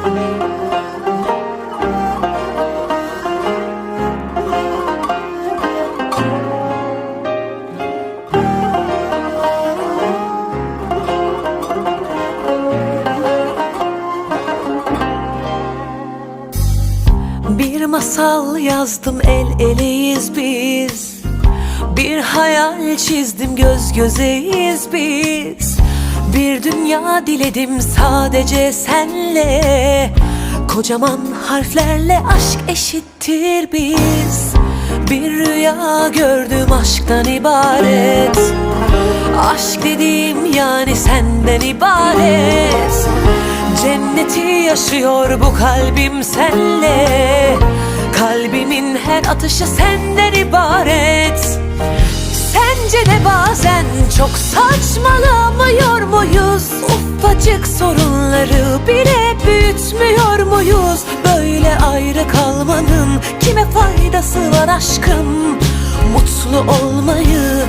Bir masal yazdım el eleyiz biz. Bir hayal çizdim göz gözeyiz biz Bir dünya diledim sadece senle. Kocaman harflerle aşk eşittir biz. Bir rüya gördüm aşktan ibaret. Aşk dediğim yani senden ibaret. Cenneti yaşıyor bu kalbim senle. Kalbimin her atışı senden ibaret. Sence de bazen çok saçmalamıyor muyuz? Ufacık sorunları bile büyütmüyor muyuz? Böyle ayrı kalmanın kime faydası var aşkım? Mutlu olmayı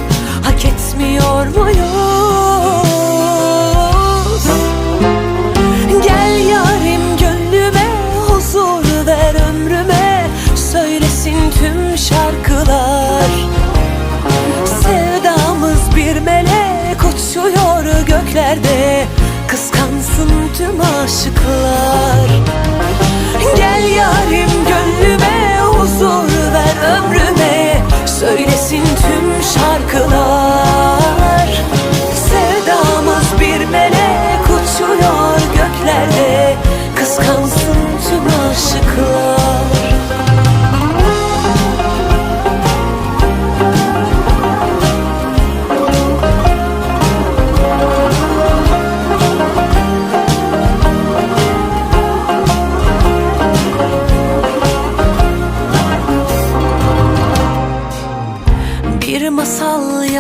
göklerde Kıskansın tüm aşıklar. Gel yarim gönlüme huzur ver ömrüme Söylesin tüm şarkılar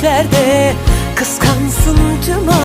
Göklerde Kıskansın tüm